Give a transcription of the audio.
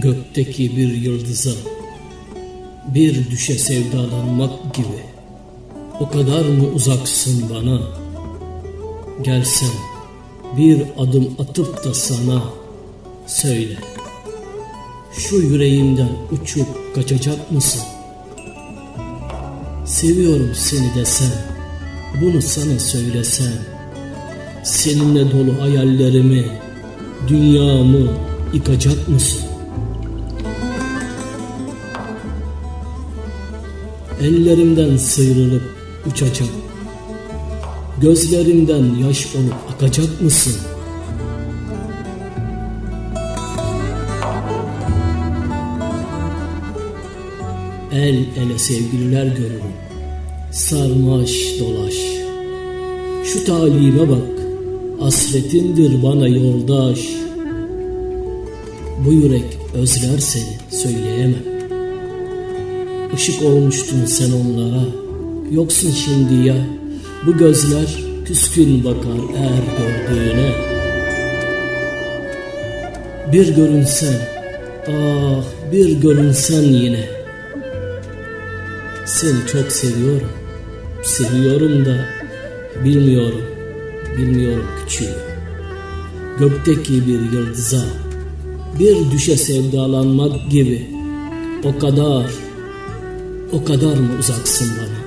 Gökteki bir yıldıza bir düşe sevdalanmak gibi o kadar mı uzaksın bana? Gelsem bir adım atıp da sana söyle. Şu yüreğimden uçup kaçacak mısın? Seviyorum seni desem, bunu sana söylesem, seninle dolu hayallerimi, dünyamı yıkacak mısın? Ellerimden sıyrılıp uçacak, gözlerimden yaş olup akacak mısın? El ele sevgililer görürüm, sarmaş dolaş. Şu talime bak, hasretindir bana yoldaş. Bu yürek özler seni söyleyemem. Işık olmuştun sen onlara, yoksun şimdi ya. Bu gözler küskün bakar eğer gördüğüne. Bir görünsen, ah bir görünsen yine. Seni çok seviyorum, seviyorum da bilmiyorum, bilmiyorum küçüğüm. Gökteki bir yıldıza, bir düşe sevdalanmak gibi o kadar, o kadar mı uzaksın bana?